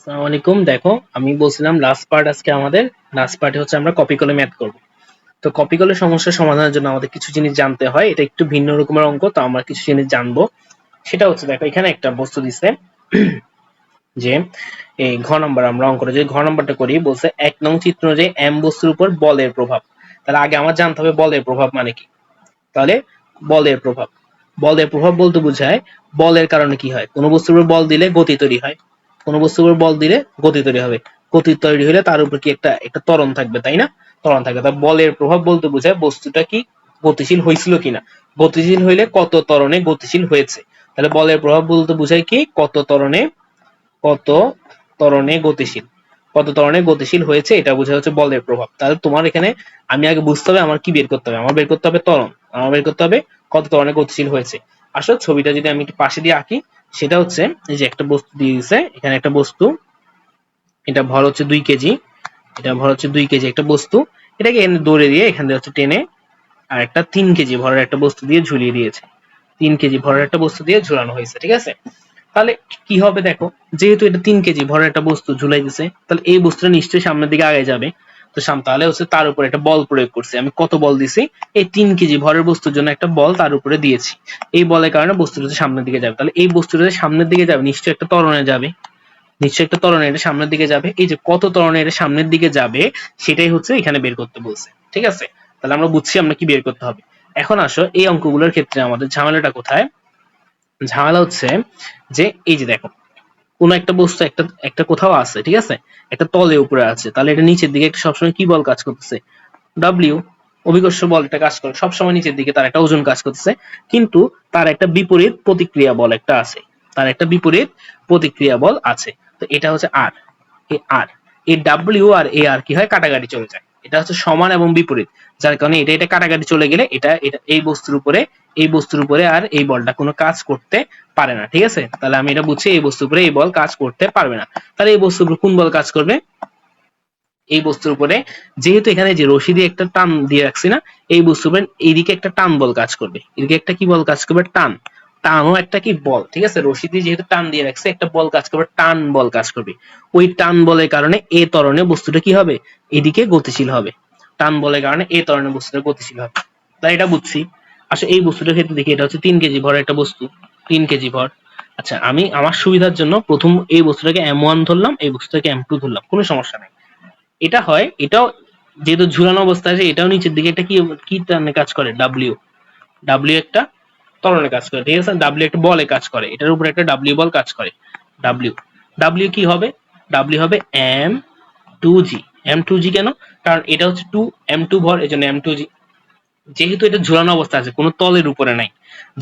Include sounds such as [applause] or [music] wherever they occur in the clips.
আসসালামু আলাইকুম। দেখো, আমি বলছিলাম লাস্ট পার্ট আজকে আমাদের। লাস্ট পার্টে হচ্ছে আমরা কপি কলে ম্যাথ করব। তো কপি কলে সমস্যা সমাধানের জন্য আমাদের কিছু জিনিস জানতে হয়। এটা একটু ভিন্ন রকমের অঙ্ক, তো আমরা কিছু জিনিস জানব। সেটা হচ্ছে, দেখো, এখানে একটা বস্তু দিছে [clears throat] যে, এই ঘ নম্বর আমরা অঙ্কটা যে ঘ নম্বরটা করি, বলছে এক নং চিত্র যে এম বস্তুর উপর বলের প্রভাব। তাহলে আগে আমার জানতে হবে বলের প্রভাব মানে কি? তাহলে বলের প্রভাব। বলের প্রভাব বলতে বোঝায় বলের কারণে কি হয়? কোনো বস্তুর উপর বল দিলে গতি তৈরি হয়। কোনো বস্তুর উপর বল দিলে গতি তৈরি হবে। গতি তৈরি হলে তার উপর কি একটা একটা ত্বরণ থাকবে, তাই না? ত্বরণ থাকবে। তা বলের প্রভাব বলতে বোঝায় বস্তুটা কি গতিশীল হয়েছিল কিনা। গতিশীল হইলে কত ত্বরণে গতিশীল হয়েছে? তাহলে বলের প্রভাব বলতে বোঝায় কি? কত ত্বরণে কত ত্বরণে গতিশীল। কত ত্বরণে গতিশীল হয়েছে, এটা বোঝা হচ্ছে বলের প্রভাব। তাহলে তোমার এখানে আমি আগে বুঝতে হবে আমার কি বের করতে হবে। আমার বের করতে হবে ত্বরণ। আমার বের করতে হবে কত ত্বরণে গতিশীল হয়েছে। আসলে ছবিটা যদি আমি একটু পাশে দিয়ে আঁকি। সেটা হচ্ছে এই যে একটা বস্তু দিয়ে দিছে, এখানে একটা বস্তু, এটা ভর হচ্ছে দুই কেজি, এটা ভর হচ্ছে দুই কেজি একটা বস্তু, এটাকে এনে দৌড়ে দিয়ে এখান থেকে হচ্ছে টেনে আর একটা তিন কেজি ভরের একটা বস্তু দিয়ে ঝুলিয়ে দিয়েছে। তিন কেজি ভরের একটা বস্তু দিয়ে ঝুলানো হয়েছে, ঠিক আছে? তাহলে কি হবে দেখো, যেহেতু এটা তিন কেজি ভরের একটা বস্তু ঝুলাই দিছে তাহলে এই বস্তুটা নিশ্চয়ই সামনের দিকে আগে যাবে। তো সাম তাহলে হচ্ছে তার উপরে একটা বল প্রয়োগ করছে। আমি কত বল দিছি? এই তিন কেজি ভরের বস্তুর জন্য একটা বল তার উপরে দিয়েছি। এই বলের কারণে বস্তুটা সামনের দিকে যাবে। তাহলে এই বস্তুটা সামনের দিকে যাবে, নিশ্চয়ই একটা ত্বরণে যাবে। নিশ্চয়ই একটা ত্বরণে এটা সামনের দিকে যাবে। এই যে কত ত্বরণে এটা সামনের দিকে যাবে, সেটাই হচ্ছে এখানে বের করতে বলছে। ঠিক আছে? তাহলে আমরা বুঝছি আমরা কি বের করতে হবে। এখন আসো, এই অঙ্কগুলোর ক্ষেত্রে আমাদের ঝামেলাটা কোথায়? ঝামেলা হচ্ছে যে, এই যে দেখো কোন একটা বস্তু, একটা একটা কোথাও আছে, ঠিক আছে? একটা তলে উপরে আছে। তাহলে এটা নিচের দিকে একটা সবসময় কি বল কাজ করতেছে? ডাব্লিউ অভিকর্ষ বল একটা কাজ করে, সবসময় নিচের দিকে তার একটা ওজন কাজ করতেছে। কিন্তু তার একটা বিপরীত প্রতিক্রিয়া বল একটা আছে। তার একটা বিপরীত প্রতিক্রিয়া বল আছে। তো এটা হচ্ছে আর এ আর এই ডাব্লিউ আর এ আর কি হয়? কাটাকাটি চলে যায়। এটা হচ্ছে সমান এবং বিপরীত, যার কারণে এটা এটা কাটাকাটি চলে গেলে এটা এটা এই বস্তুর উপরে, এই বস্তুর উপরে আর এই বলটা কোনো কাজ করতে পারে না, ঠিক আছে? তাহলে আমি এটা বুঝছি, এই বস্তুর উপরে এই বল কাজ করতে পারবে না। তাহলে এই বস্তুর উপর কোন বল কাজ করবে? এই বস্তুর উপরে, যেহেতু এখানে যে রশি দিয়ে একটা টান দিয়ে রাখছি না, এই বস্তুর উপরে এইদিকে একটা টান বল কাজ করবে। এদিকে একটা কি বল কাজ করবে? টান। টানও একটা কি বল, ঠিক আছে? রশি দিয়ে যেহেতু টান দিয়ে রাখছে, একটা বল কাজ করবে, টান বল কাজ করবে। ওই টান বলের কারণে এ ত্বরণে বস্তুটা কি হবে? এদিকে গতিশীল হবে। টান বলের কারণে এ ত্বরণে বস্তুটা গতিশীল হবে। তাই এটা বুঝছি। আসলে এই বস্তুটার ক্ষেত্রে দেখি, এটা হচ্ছে তিন কেজি ভর একটা বস্তু, তিন কেজি ভর। আচ্ছা আমি আমার সুবিধার জন্য প্রথম এই বস্তুটাকে এম ওয়ান ধরলাম, এই বস্তুটাকে এম টু ধরলাম, কোনো সমস্যা নেই। এটা হয়, এটাও যেহেতু ঝুলানো অবস্থা আছে, এটাও নিচের দিকে একটা কি কি কাজ করে? ডাব্লিউ ডাব্লিউ একটা ত্বরণে কাজ করে। ঠিক আছে? ডাব্লিউ একটা বলে কাজ করে। এটার উপরে একটা ডাব্লিউ বল কাজ করে। ডাব্লিউ ডাব্লিউ কি হবে? ডাব্লিউ হবে M two G M two G কেন? কারণ এটা হচ্ছে টু এম টু ভর এই জন্য এম টু জি যেহেতু এটা ঝুলানো অবস্থা আছে, কোনো তলের উপরে নাই।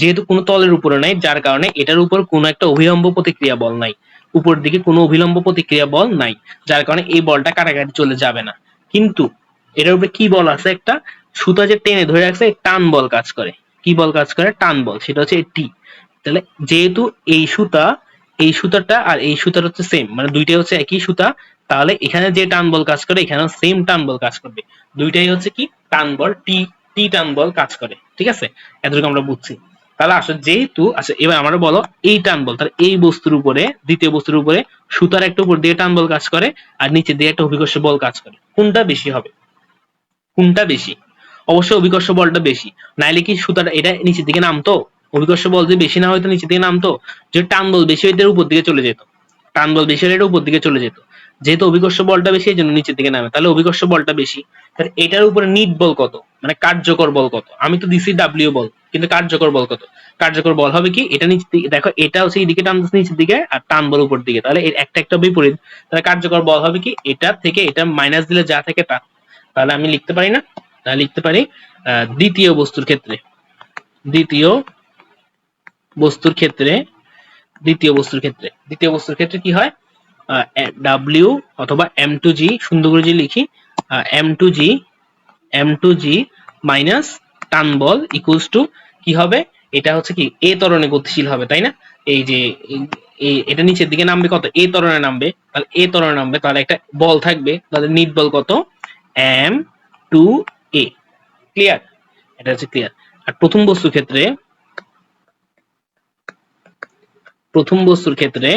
যেহেতু কোনো তলের উপরে নাই, যার কারণে এটার উপর কোনো একটা অভিলম্ব প্রতিক্রিয়া বল নাই। উপর দিকে কোনো অভিলম্ব প্রতিক্রিয়া বল নাই, যার কারণে এই বলটা কাটাকাটি চলে যাবে না। কিন্তু এটার উপরে কি বল আছে? একটা সুতা যে টেনে ধরে রাখছে টান বল কাজ করে। কি বল কাজ করে? টান বল, সেটা হচ্ছে টি। তাহলে যেহেতু এই সুতা, এই সুতাটা আর এই সুতাটা হচ্ছে সেম মানে দুইটাই হচ্ছে একই সুতা, তাহলে এখানে যে টান বল কাজ করে এখানে সেম টান বল কাজ করবে। দুইটাই হচ্ছে কি? টান বল, টি টি টান বল কাজ করে, ঠিক আছে? এতটুকু আমরা বুঝছি। তাহলে আসলে যেহেতু আচ্ছা এবার আমরা বলো, এই টান বল, তাহলে এই বস্তুর উপরে, দ্বিতীয় বস্তুর উপরে, সুতার একটা উপর দিয়ে টান বল কাজ করে, আর নিচে দিয়ে একটা অভিকর্ষ বল কাজ করে। কোনটা বেশি হবে? কোনটা বেশি? অবশ্যই অভিকর্ষ বলটা বেশি। নাইলে কি সুতাটা এটা নিচের দিকে নামতো? অভিকর্ষ বল যদি বেশি না হয়তো নিচের দিকে নামতো যদি টান বল বেশি হইতে উপর দিকে চলে যেত। টান বল বেশি হলে এটা উপর দিকে চলে যেত। যেহেতু অভিকর্ষ বলটা বেশি এই জন্য নিচের দিকে নামে। তাহলে অভিকর্ষ বলটা বেশি। তাহলে এটার উপরে নিট বল কত? মানে কার্যকর বল কত? আমি তো দিছি ডাব্লিউ বল, কিন্তু কার্যকর বল কত? কার্যকর বল হবে কি? এটা নিচের দিকে, দেখো এটা হচ্ছে এইদিকে টান নিচের দিকে আর টান বল উপর দিকে। তাহলে এর একটা একটা বিপরীত। তাহলে কার্যকর বল হবে কি? এটা থেকে এটা মাইনাস দিলে যা থেকে তা। তাহলে আমি লিখতে পারি না? লিখতে পারি দ্বিতীয় বস্তুর ক্ষেত্রে। দ্বিতীয় বস্তুর ক্ষেত্রে, দ্বিতীয় বস্তুর ক্ষেত্রে। দ্বিতীয় বস্তুর ক্ষেত্রে কি হয়? ডাব্লিউ অথবা এম টু জি সুন্দর করে যদি লিখি M two G M two G minus টান বল ইকুয়ালস টু কি হবে? এটা হচ্ছে কি? এ তরণে গতিশীল হবে, তাই না? এই যে এটা নিচের দিকে নামবে কত? এ তরণে নামবে। তাহলে এ তরণে নামবে, তাহলে একটা বল থাকবে। তাহলে নিট বল কত? এম টু এ ক্লিয়ার এটা হচ্ছে ক্লিয়ার আর প্রথম বস্তুর ক্ষেত্রে, প্রথম বস্তুর ক্ষেত্রে,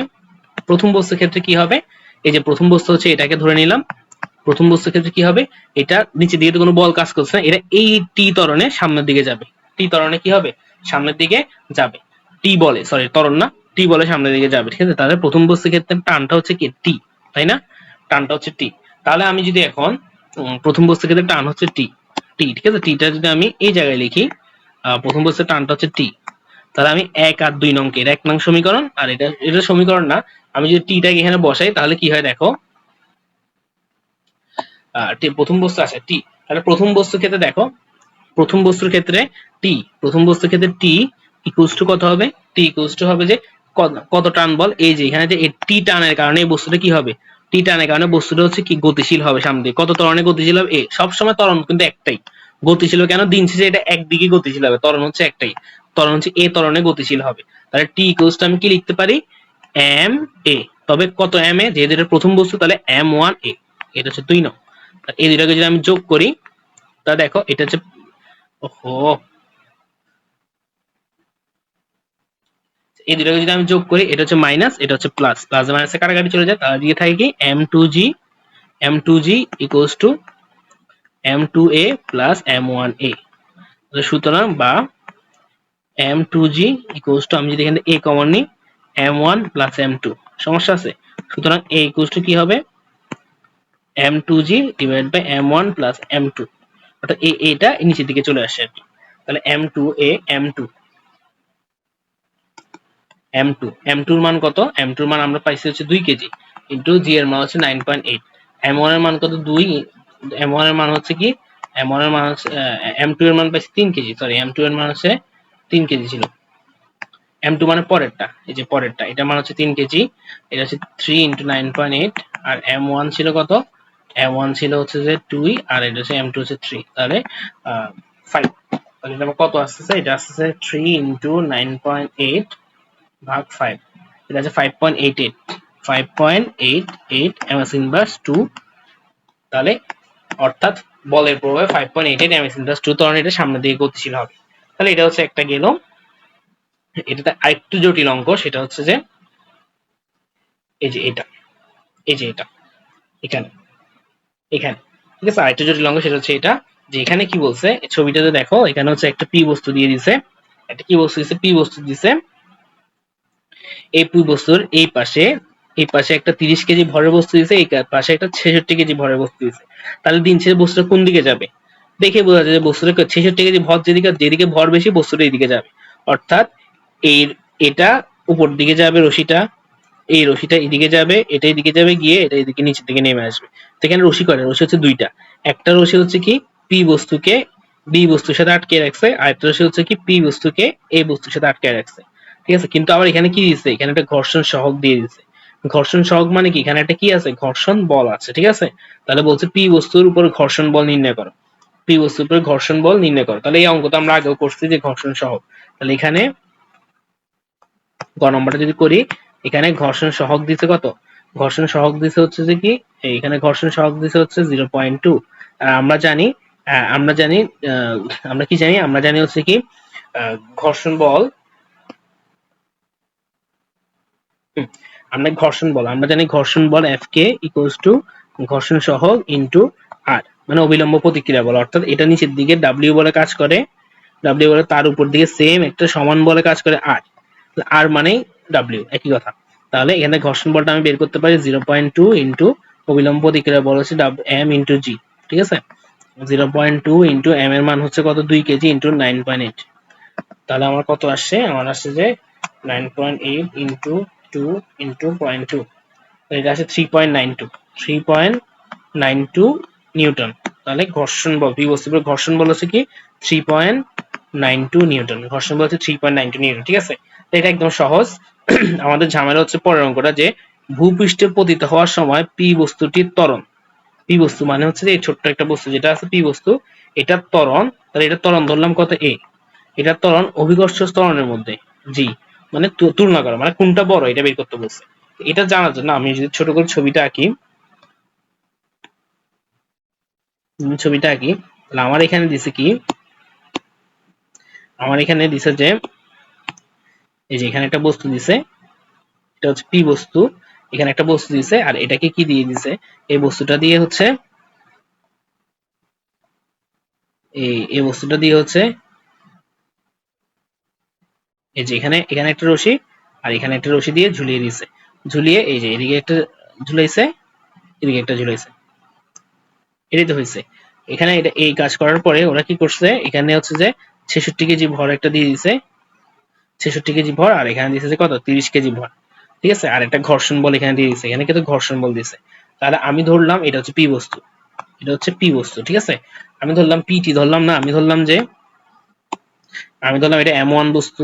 প্রথম বস্তুর ক্ষেত্রে কি হবে? এই যে প্রথম বস্তু হচ্ছে এটাকে ধরে নিলাম। প্রথম বস্তুর ক্ষেত্রে কি হবে? এটা নিচে দিয়ে তো কোনো বল কাজ করছে না। এটা এই টি ত্বরণে সামনের দিকে যাবে। টি ত্বরণে কি হবে? সামনের দিকে যাবে। টি বলে সরি ত্বরণ না। টি বলে সামনের দিকে যাবে, ঠিক আছে? তাহলে প্রথম বস্তুর ক্ষেত্রে টানটা হচ্ছে কি? টি তাই না? টানটা হচ্ছে টি তাহলে আমি যদি এখন প্রথম বস্তুর ক্ষেত্রে টান হচ্ছে টি টি ঠিক আছে? টিটা যদি আমি এই জায়গায় লিখি প্রথম বস্তুর টানটা হচ্ছে টি তাহলে আমি এক আর দুই নংকে এটা এক নং সমীকরণ, আর এটা এটা সমীকরণ না। আমি যদি টিটাকে এখানে বসাই, তাহলে কি হয় দেখো? প্রথম বস্তু আছে টি তাহলে প্রথম বস্তুর ক্ষেত্রে দেখো, প্রথম বস্তুর ক্ষেত্রে টি প্রথম বস্তুর ক্ষেত্রে টি ইকুয়ালস টু কত হবে? টি ইকুয়ালস টু হবে যে কত- কত টান বল? এই যে এখানে যে টি টানের কারণে এই বস্তুটা কি হবে? টি টানের কারণে বস্তুটা হচ্ছে কি গতিশীল হবে সামনে কত ত্বরণে গতিশীল হবে? এ, সবসময় ত্বরণ কিন্তু একটাই। গতিশীল কেন? দিন শেষে এটা একদিকে গতিশীল হবে, ত্বরণ হচ্ছে একটাই। ত্বরণ হচ্ছে এ ত্বরণে গতিশীল হবে। তাহলে টি ইকুয়ালস আমি কি লিখতে পারি? এম এ তবে কত এম এ যেহেতু এটা প্রথম বস্তু, তাহলে এম ওয়ান এ এটা হচ্ছে দুই নং। এই দুটাকে যদি আমি যোগ করি, তা দেখো, এটা হচ্ছে, ওহো এই দুটাকে যদি আমি যোগ করি, এটা হচ্ছে মাইনাস এটা হচ্ছে প্লাস প্লাস মাইনাসে কাটাকাটি চলে যায়, তাহলে দিয়ে থাকে কি? M two G M two G equals to M two A plus M one A সুতরাং বা M two G equals to আমি যদি এখানে এ কমন নিই M one plus M two সমস্যা আছে? সুতরাং এ ইকুয়ালস টু কি হবে? M two G divide by M one plus M two অর্থাৎ এই এটা নিচের দিকে চলে আসে আর কি। তাহলে M two A M two M two M টুর মান কত? এম টুর মান আমরা পাইছি হচ্ছে দুই কেজি। ইন্টু জি এর মান হচ্ছে নাইন পয়েন্ট এইট এম ওয়ানের মান কত? দুই। এম ওয়ানের মান হচ্ছে কি? এম ওয়ানের মান হচ্ছে এম টু এর মান পাইছি তিন কেজি। সরি এম টু এর মান হচ্ছে তিন কেজি ছিল। এম টু মানে পরেরটা। এই যে পরেরটা এটা মান হচ্ছে তিন কেজি। এটা হচ্ছে three into nine point eight আর এম ওয়ান ছিল কত? এম ওয়ান ছিল হচ্ছে যে টুই আর এটা হচ্ছে এম টু হচ্ছে থ্রি তাহলে ফাইভ তাহলে এটা কত আসতেছে? এটা আসতেছে three into nine point eight ভাগ ফাইভ এটা আছে five point eight eight five point eight eight M S inverse two তাহলে অর্থাৎ বলের প্রভাবে five point eight eight M S inverse two তখন এটা সামনের দিকে গতিশীল হবে। তাহলে এটা হচ্ছে একটা গেল। এটাতে আরেকটু জটিল অঙ্ক, সেটা হচ্ছে যে এই যে এটা, এই যে এটা, এখানে এখানে। ঠিক আছে, আরেকটু জটিল অঙ্ক, সেটা হচ্ছে এটা, যে এখানে কি বলছে ছবিটাতে দেখো, এখানে হচ্ছে একটা পি বস্তু দিয়ে দিছে, একটা কি বস্তু দিছে, পি বস্তু দিছে এই বস্তুর এই পাশে এই পাশে একটা তিরিশ কেজি ভরের বস্তু দিছে এই পাশে একটা ছেষট্টি কেজি ভরের বস্তু দিছে তাহলে দিন শেষে বস্তুটা কোন দিকে যাবে? দেখে বোঝা যায় যে বস্তুটা ছেষট্টি কেজি ভর যেদিকে যেদিকে ভর বেশি, বস্তুটা এইদিকে যাবে। অর্থাৎ এটা উপর দিকে যাবে রশিটা, এই রশিটা এদিকে যাবে, এটা এদিকে যাবে, গিয়ে এটা এদিকে নিচের দিকে নেমে আসবে। তো এখানে রশি করে রশি হচ্ছে দুইটা। একটা রশি হচ্ছে কি? পি বস্তুকে বি বস্তুর সাথে আটকে রাখছে, আর একটা রশি হচ্ছে কি? পি বস্তুকে এই বস্তুর সাথে আটকে রাখছে। ঠিক আছে? কিন্তু আবার এখানে কি দিচ্ছে এখানে একটা ঘর্ষণ সহগ দিয়ে দিচ্ছে ঘর্ষণ সহগ মানে কি? এখানে একটা কি আছে? ঘর্ষণ বল আছে, ঠিক আছে? তাহলে বলছে পি বস্তুর উপর ঘর্ষণ বল নির্ণয় করো। পি বস্তুর উপর ঘর্ষণ বল নির্ণয় করো। তাহলে এই অঙ্কটা আমরা আগেও করছি যে ঘর্ষণ সহগ। তাহলে এখানে গ নম্বরটা যদি করি, এখানে ঘর্ষণ সহগ দিছে কত? ঘর্ষণ সহগ দিছে হচ্ছে যে কি? এখানে ঘর্ষণ সহগ দিছে হচ্ছে জিরো পয়েন্ট টু। আর আমরা জানি আমরা জানি আমরা কি জানি? আমরা জানি হচ্ছে কি ঘর্ষণ বল আমরা ঘর্ষণ বল, আমরা জানি ঘর্ষণ বল এফ কে ইকুয়ালস টু ঘর্ষণ সহগ ইনটু আর মানে অবিলম্ব প্রতিক্রিয়া বল, অর্থাৎ এটা নিচের দিকে ডাব্লিউ বলে কাজ করে ডাব্লিউ বলে তার উপর দিকে সেম একটা সমান বলে কাজ করে আর আর মানে ডাব্লিউ একই কথা। তাহলে এখানে ঘর্ষণ বলটা আমি বের করতে পারি জিরো পয়েন্ট টু ইন্টু অবিলম্ব প্রতিক্রিয়া বল হচ্ছে এম ইন্টু জি ঠিক আছে? Zero point two into M এর মান হচ্ছে কত? দুই KG into nine point eight তাহলে আমার কত আসছে? আমার আসছে যে nine point eight into two into point two এটা আছে three point nine two three point nine two newton তাহলে ঘর্ষণ বল বি বস্তুর উপর ঘর্ষণ বল হচ্ছে কি? Three point nine two newton ঘর্ষণ বল হচ্ছে three point nine two newton ঠিক আছে? তো এটা একদম সহজ। [clears throat] আমাদের ঝামেলা হচ্ছে পরের অঙ্কটা যে ভূপৃষ্ঠে পতিত হওয়ার সময় পি বস্তুটির ত্বরণ। পি বস্তু মানে হচ্ছে যে ছোট্ট একটা বস্তু যেটা আছে পি বস্তু, এটার ত্বরণ, তাহলে এটা ত্বরণ ধরলাম কত এ এটার ত্বরণ অভিকর্ষ ত্বরণের মধ্যে জি মানে তুলনা করা মানে কোনটা বড় এটা বের করতে বলছে। এটা জানার জন্য আমি যদি ছোট করে ছবিটা আঁকি ছবিটা আঁকি, তাহলে আমার এখানে দিছে কি? আমার এখানে দিছে যে, এই যে এখানে একটা বস্তু দিছে, এটা হচ্ছে পি বস্তু, এখানে একটা বস্তু দিছে, আর এটাকে কি দিয়ে দিছে? এই বস্তুটা দিয়ে হচ্ছে, এই এই বস্তুটা দিয়ে হচ্ছে এই যে এখানে এখানে একটা রশি আর এখানে একটা রশি দিয়ে ঝুলিয়ে দিয়েছে ঝুলিয়ে এই যে এদিকে একটা ঝুলাইছে, এদিকে একটা ঝুলাইছে। এটাই তো হয়েছে এখানে এটা, এই কাজ করার পরে ওরা কি করছে, এখানে হচ্ছে যে ছেষট্টি কেজি ভর একটা দিয়ে দিছে। ছেষট্টি কেজি ভর আর এখানে দিয়েছে যে কত? তিরিশ কেজি ভর। ঠিক আছে? আর একটা ঘর্ষণ বল এখানে দিয়ে দিছে। এখানে কিন্তু ঘর্ষণ বল দিছে। তাহলে আমি ধরলাম এটা হচ্ছে পি বস্তু। এটা হচ্ছে পি বস্তু, ঠিক আছে? আমি ধরলাম পিটি ধরলাম না, আমি ধরলাম যে, আমি ধরলাম এটা এম ওয়ান বস্তু।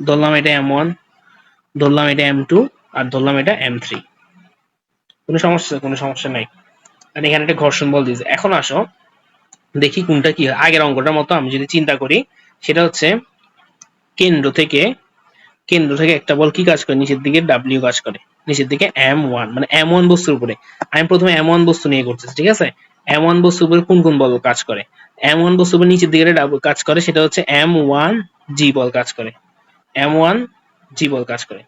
ধরলাম এটা এম ওয়ান ধরলাম এটা এম টু আর ধরলাম এটা এম থ্রি কোনো সমস্যা কোনো সমস্যা নাই। আর এখানে একটা ঘর্ষণ বল দিয়েছে। এখন আসো, দেখি কোনটা কি হয়। আগের অঙ্কটার মতো আমি যদি চিন্তা করি, সেটা হচ্ছে কেন্দ্র থেকে কেন্দ্র থেকে একটা বল কি কাজ করে? নিচের দিকে ডাব্লিউ কাজ করে। নিচের দিকে এম ওয়ান মানে এম ওয়ান বস্তুর উপরে। আমি প্রথমে এম ওয়ান বস্তু নিয়ে করতেছি ঠিক আছে? এম ওয়ান বস্তুর উপরে কোন কোন বল কাজ করে? এম ওয়ান বস্তুর উপরে নিচের দিকে কাজ করে, সেটা হচ্ছে এম ওয়ান জি বল কাজ করে। এম ওয়ান জি বল কাজ করে।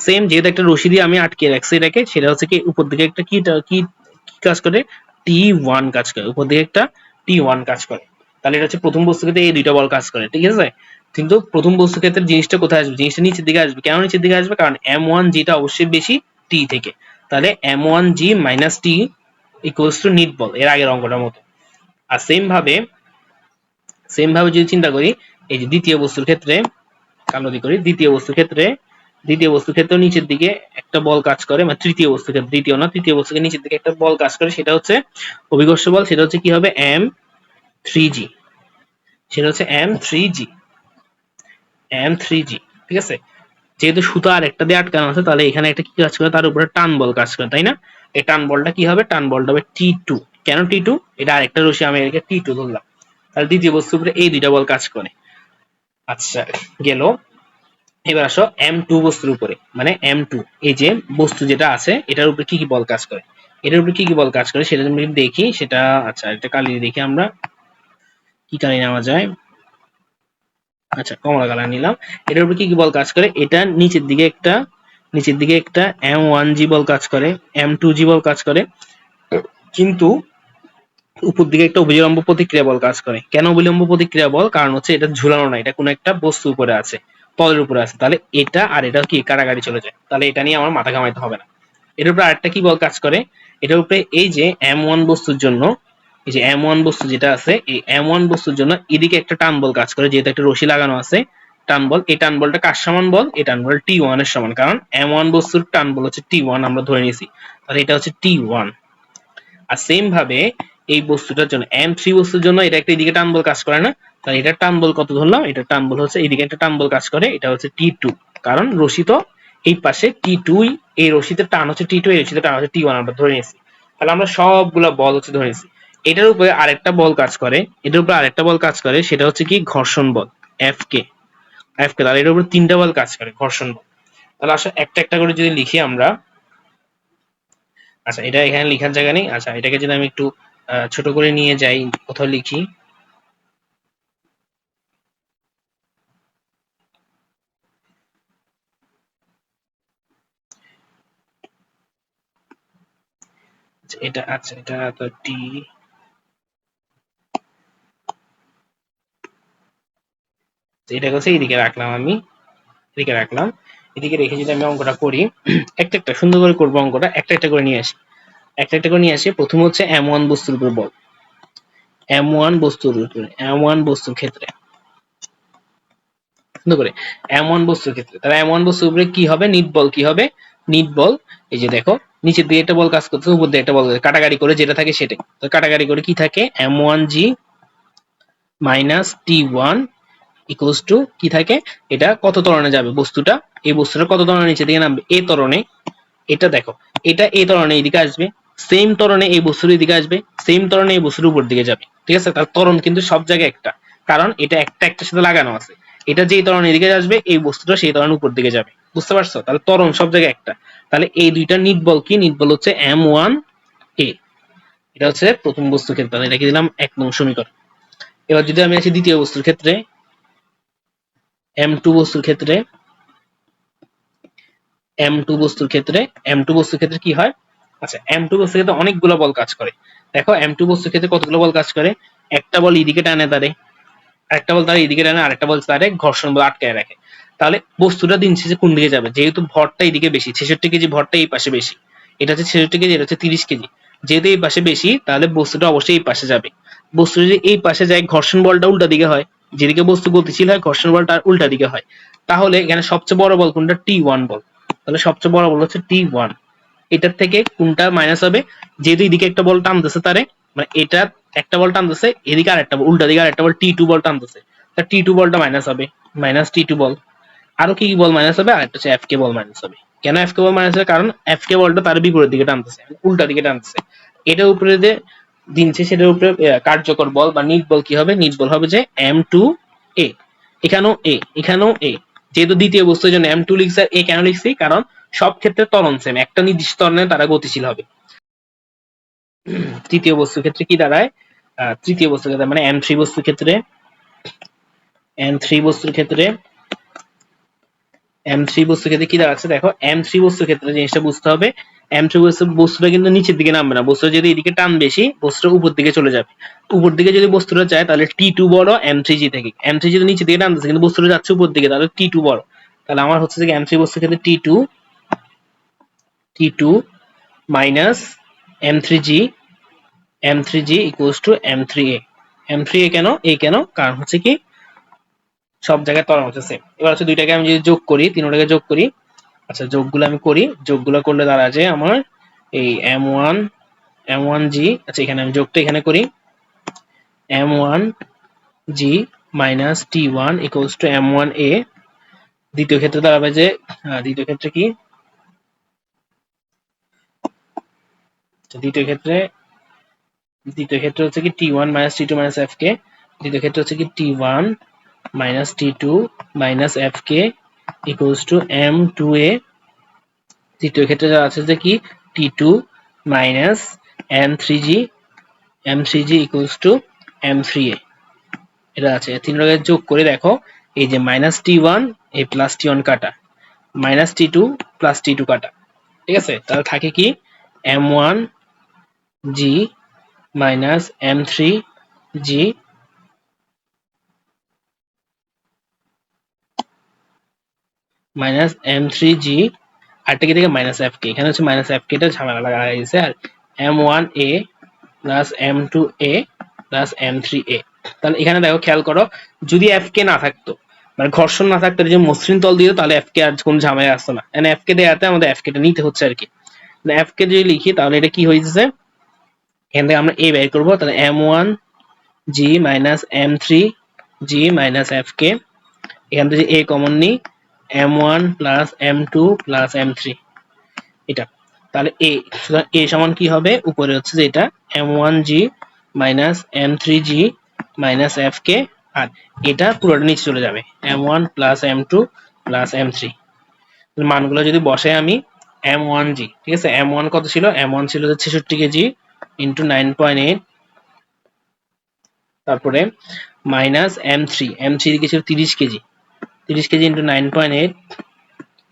সেম যেহেতু একটা রশি দিয়ে আমি আটকে রাখছি এটাকে, সেটা হচ্ছে কি উপর দিকে একটা কি কি কাজ করে? টি ওয়ান কাজ করে। উপর দিকে একটা টি ওয়ান কাজ করে। তাহলে এটা হচ্ছে প্রথম বস্তু ক্ষেত্রে এই দুইটা বল কাজ করে, ঠিক আছে? কিন্তু প্রথম বস্তু ক্ষেত্রে জিনিসটা কোথায় আসবে? জিনিসটা নিচের দিকে আসবে। কেন নিচের দিকে আসবে? কারণ এম ওয়ান জিটা অবশ্যই বেশি টি থেকে। তাহলে M one G minus T equals to net বল এর আগের অঙ্কটার মতো। আর সেম ভাবে সেম ভাবে যদি চিন্তা করি, এই যে দ্বিতীয় বস্তুর ক্ষেত্রে কালো দি করি দ্বিতীয় বস্তুর ক্ষেত্রে, দ্বিতীয় বস্তু ক্ষেত্রে নিচের দিকে একটা বল কাজ করে মানে তৃতীয় বস্তুর ক্ষেত্রে, দ্বিতীয় না, তৃতীয় বস্তুকে নিচের দিকে একটা বল কাজ করে, সেটা হচ্ছে অভিকর্ষ বল, সেটা হচ্ছে কি হবে? এম থ্রি জি সেটা হচ্ছে M three G M three G ঠিক আছে? যেহেতু সুতা আর একটা দিয়ে আটকানো আছে, তাহলে এখানে একটা কি কাজ করে? তার উপরে টান বল কাজ করে, তাই না? এই টান বলটা কি হবে? টান বলটা হবে টি টু কেন টি টু এটা আরেকটা রশি আমি টি টু ধরলাম। তাহলে দ্বিতীয় বস্তুর উপরে এই দুইটা বল কাজ করে। আচ্ছা গেল। এবার আসো এম টু বস্তুর উপরে মানে এম টু এই যে বস্তু যেটা আছে, এটার উপরে কি কি বল কাজ করে? এটার উপরে কি কি বল কাজ করে, সেটা যদি দেখি, সেটা আচ্ছা এটা কালি দেখি আমরা। কি কালি নেওয়া যায়? আচ্ছা কমলা কালার নিলাম। এটার উপরে কি কি বল কাজ করে? এটা নিচের দিকে একটা, নিচের দিকে একটা এম ওয়ান জি বল কাজ করে এম টু জি বল কাজ করে। কিন্তু উপর দিকে একটা অভিলম্ব প্রতিক্রিয়া বল কাজ করে। কেন অবিলম্ব প্রতিক্রিয়া বল? কারণ হচ্ছে এটা ঝুলানো না, এটা কোনো একটা বস্তু উপরে আছে, তলের উপরে আছে। তাহলে এটা আর এটা কি? কারাগারি চলে যায়। তাহলে এটা নিয়ে আমার মাথা ঘামাইতে হবে না। এটার উপরে আরেকটা কি বল কাজ করে? এটার উপরে এই যে এম ওয়ান বস্তুর জন্য, এই যে এম ওয়ান বস্তু যেটা আছে, এই এম ওয়ান বস্তুর জন্য এদিকে একটা টান বল কাজ করে, যেহেতু একটা রশি লাগানো আছে, টান বল, এই টান বলটা কার সমান বল? এই টান বল টি ওয়ানের সমান। কারণ এম ওয়ান বস্তুর টান বল হচ্ছে টি ওয়ান, আমরা ধরে নিয়েছি। তাহলে এটা হচ্ছে টি ওয়ান। আর সেম ভাবে এই বস্তুটার জন্য এম থ্রি বস্তুর জন্য এটা একটা এদিকে টান বল কাজ করে না। তাহলে এটা টান বল কত ধরলাম? এটা টান বল হচ্ছে এদিকে একটা টান বল কাজ করে, এটা হচ্ছে টি টু কারণ রশি তো এই পাশে টি টু এই রশিতে টান হচ্ছে টি টু এই রশিতে টান হচ্ছে টি ওয়ান আমরা ধরে নিয়েছি। তাহলে আমরা সবগুলা বল হচ্ছে ধরে নিয়েছি। এটার উপরে আরেকটা বল কাজ করে, এটার উপরে আরেকটা বল কাজ করে, সেটা হচ্ছে কি ঘর্ষণ বল এফ কে এফ কে তাহলে এটার উপরে তিনটা বল কাজ করে, ঘর্ষণ বল। তাহলে আসলে একটা একটা করে যদি লিখি আমরা। আচ্ছা এটা এখানে লেখার জায়গা নেই? আচ্ছা এটাকে যদি আমি একটু ছোট করে নিয়ে যাই, কোথাও লিখি। এটা আচ্ছা এটা তো টি এটা হচ্ছে এইদিকে রাখলাম আমি। এদিকে রাখলাম। এদিকে রেখে যদি আমি অঙ্কটা করি, [clears throat] একটা একটা, সুন্দর করে করব অঙ্কটা, একটা একটা করে নিয়ে আসি। একটা একটা করে নিয়ে আসি। প্রথম হচ্ছে এম ওয়ান বস্তুর উপর বল। এম ওয়ান বস্তুর উপরে এম ওয়ান বস্তুর ক্ষেত্রে। সুন্দর করে। এম ওয়ান বস্তুর ক্ষেত্রে। তাহলে এম ওয়ান বস্তুর উপরে কি হবে? নিট বল কি হবে? নিট বল। এই যে দেখো, নিচের দিকে একটা বল কাজ করছে উপর দিয়ে একটা বল কাটাকাটি করে যেটা থাকে সেটাই। তো কাটাকাটি করে কি থাকে? M one G minus T one equals to কি থাকে? এটা কত ত্বরণে যাবে বস্তুটা? এই বস্তুটা কত ত্বরণে নিচে দিকে নামবে? এ ত্বরণে এটা দেখো, এটা এ ত্বরণে এইদিকে আসবে। সেম তরণে এই বস্তুর দিকে আসবে সেম তরণে এই বস্তুর উপর দিকে যাবে। ঠিক আছে? তার তরণ কিন্তু সব জায়গায় একটা। কারণ এটা একটা একটার সাথে লাগানো আছে। এটা যেই ত্বরণ এদিকে আসবে, এই বস্তুটা সেই ত্বরণ উপর দিকে যাবে। বুঝতে পারছ? তাহলে তরণ সব জায়গায় একটা। তাহলে এই দুইটা নিট বল কি? নিট বল হচ্ছে এম ওয়ান এ এটা হচ্ছে প্রথম বস্তু ক্ষেত্রে। এটা কি দিলাম এক নং সমীকরণ। এবার যদি আমি আসি দ্বিতীয় বস্তুর ক্ষেত্রে এম টু বস্তুর ক্ষেত্রে এম টু বস্তুর ক্ষেত্রে এম টু বস্তুর ক্ষেত্রে কি হয়? আচ্ছা এম টু বস্তুর ক্ষেত্রে অনেকগুলো বল কাজ করে। দেখো এম টু বস্তুর ক্ষেত্রে কতগুলো বল কাজ করে? একটা বল এদিকে টানে তারে একটা বল তার এদিকে টানে, আরেকটা বল তারে ঘর্ষণ বল আটকায় রাখে। তাহলে বস্তুটা দিন শেষে কোন দিকে যাবে? যেহেতু ভরটা এদিকে বেশি, ছেষট্টি কেজি ভরটা এই পাশে বেশি। এটা হচ্ছে ছেষট্টি কেজি, এটা হচ্ছে তিরিশ কেজি। যেহেতু এই পাশে বেশি, তাহলে বস্তুটা অবশ্যই এই পাশে যাবে। বস্তু যদি এই পাশে যায়, ঘর্ষণ বলটা উল্টা দিকে হয়। যেদিকে বস্তু গতিশীল হয়, ঘর্ষণ বলটা উল্টা দিকে হয়। তাহলে এখানে সবচেয়ে বড় বল কোনটা? টি ওয়ান বল। তাহলে সবচেয়ে বড় বল হচ্ছে টি ওয়ান এটার থেকে কোনটা মাইনাস হবে? যেহেতু এদিকে একটা বল টানতেছে তারে মানে এটা একটা বল টানতেছে, এদিকে আর একটা উল্টা দিকে আর একটা বল টি টু বল টানতেছে। তা টি টু বলটা মাইনাস হবে মাইনাস টি টু বল। আরও কি কি বল মাইনাস হবে? আর একটা হচ্ছে এফ কে বল মাইনাস হবে। কেন এফ কে বল মাইনাস হবে? কারণ এফ কে বলটা তার বিপরীত দিকে টানতেছে উল্টা দিকে টানতেছে। এটার উপরে যে দিনছে সেটার উপরে কার্যকর বল বা নিট বল কি হবে? নিট বল হবে যে এম টু এ এখানেও এ এখানেও এ যেহেতু দ্বিতীয় বস্তুর জন্য এম টু লিখছে এ কেন লিখছি? কারণ সব ক্ষেত্রে ত্বরণ সেম একটা নির্দিষ্ট ত্বরণে তারা গতিশীল হবে। তৃতীয় বস্তুর ক্ষেত্রে কি দাঁড়ায়? তৃতীয় বস্তুর ক্ষেত্রে মানে এম থ্রি বস্তুর ক্ষেত্রে এম থ্রি বস্তুর ক্ষেত্রে এম থ্রি বস্তুর ক্ষেত্রে কি দাঁড়াচ্ছে? দেখো এম থ্রি বস্তুর ক্ষেত্রে জিনিসটা বুঝতে হবে। এম থ্রি বস্তু, বস্তুটা কিন্তু নিচের দিকে নামবে না। বস্তুটা যদি এদিকে টান বেশি, বস্তুটা উপর দিকে চলে যাবে। উপর দিকে যদি বস্তুটা যায়, তাহলে টি টু বড় এম থ্রি জি থেকে। এম থ্রি যদি নিচের দিকে টানতেছে, কিন্তু বস্তুটা যাচ্ছে উপর দিকে, তাহলে টি টু বড়। তাহলে আমার হচ্ছে যে এম থ্রি বস্তুর ক্ষেত্রে T two T two minus M three G M three G equals to M three A M three A কেন? এ কেন? কারণ হচ্ছে কি সব জায়গায় ত্বরণ হচ্ছে সেম এবার হচ্ছে দুইটাকে আমি যদি যোগ করি তিনটাকে যোগ করি আচ্ছা যোগগুলো আমি করি যোগগুলো করলে দাঁড়া যায় আমার এই M one M one G আচ্ছা এখানে আমি যোগটা এখানে করি। M one G minus T one equals to M one A দ্বিতীয় ক্ষেত্রে দাঁড়াবে যে আহ, দ্বিতীয় ক্ষেত্রে কি? দ্বিতীয় ক্ষেত্রে দ্বিতীয় ক্ষেত্রে হচ্ছে কি T one minus T two minus F K দ্বিতীয় ক্ষেত্রে হচ্ছে কি T one minus T two minus F K equals to M two A তৃতীয় ক্ষেত্রে যা আছে যে কি T two minus M three G M three G equals to M three A এটা আছে। তিন রঙের যোগ করে দেখো, এই যে মাইনাস টি ওয়ান এই প্লাস টি ওয়ান কাটা minus T two plus T two কাটা, ঠিক আছে? তাহলে থাকে কি M one G minus M three G minus M three G আরটা কি থেকে মাইনাস এফ কে এখানে হচ্ছে মাইনাস এফ কেটা ঝামেলা লাগা গেছে, আর M one A plus M two A plus M three A তাহলে এখানে দেখো, খেয়াল করো, যদি এফ কে না থাকতো মানে ঘর্ষণ না থাকতো যে মসৃণ তল দিত তাহলে এফ কে আর কোনো ঝামেলা আসতো না। এফ কে দেওয়াতে আমাদের এফ কেটা নিতে হচ্ছে আর কি। এফ কে যদি লিখি, তাহলে এটা কি হয়েছে এখান থেকে আমরা এ বের করব, তাহলে M one G minus M three G minus F K এখান থেকে এ কমন নিই M one plus M two plus M three এটা, তাহলে এ সুতরাং এ সমান কি হবে? উপরে হচ্ছে যে এটা M one G minus M three G minus F K আর এটা পুরোটা নিচে চলে যাবে M one plus M two plus M three মানগুলো যদি বসে আমি এম ওয়ান জি ঠিক আছে? এম ওয়ান কত ছিল? এম ওয়ান ছিল ছেষট্টি KG. Into nine point eight তারপরে minus M three M three দিকে ছিল তিরিশ কেজি। তিরিশ KG into nine point eight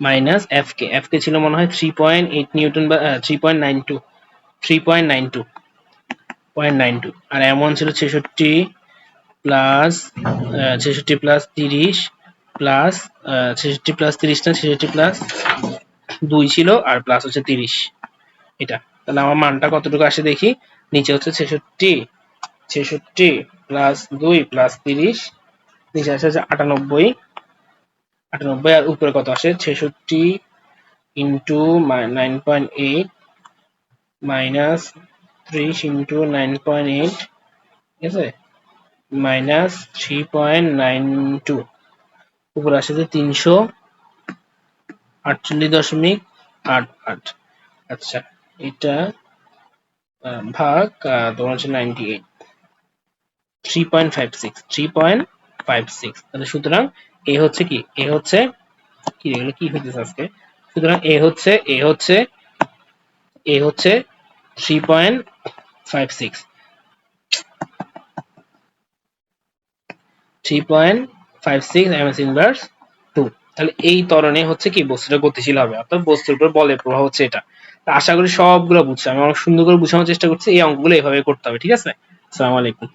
minus F K F K ছিল মনে হয় থ্রি পয়েন্ট এইট নিউটন বা three point nine two three point nine two point nine two আর M one ছিল ছেষট্টি প্লাস ছেষট্টি প্লাস তিরিশ প্লাস ছেষট্টি প্লাস তিরিশ না, ছেষট্টি প্লাস দুই ছিল, আর প্লাস হচ্ছে তিরিশ। এটা। তাহলে আমার মানটা কতটুকু আসে দেখি? নিচে হচ্ছে ছেষট্টি। ছেষট্টি প্লাস দুই প্লাস তিরিশ। নিচে আসে হচ্ছে আটানব্বই। আটানব্বই আর উপরে কত আসে? ছেষট্টি into nine point eight minus ত্রিশ ইন্টু নাইন পয়েন্ট এইট ঠিক আছে? Minus three point nine two উপরে আসে যে তিনশো আটচল্লিশ দশমিক আট আট। আচ্ছা। এটা ভাগ তোমার হচ্ছে ninety eight three point five six three point five six A হচ্ছে কি? এ হচ্ছে, কি এগুলো কি হইতেছে আজকে? সুতরাং এ হচ্ছে এ হচ্ছে এ হচ্ছে three point five six three point five six M S inverse two তাহলে এই ত্বরণে হচ্ছে কি বস্তুটা গতিশীল হবে, অর্থাৎ বস্তুর উপর বলের প্রভাব হচ্ছে এটা। আশা করি সবগুলো বুঝছ। আমি অনেক সুন্দর করে বুঝানোর চেষ্টা করছি। এই অঙ্কগুলো এভাবে করতে হবে, ঠিক আছে? আসসালামু আলাইকুম।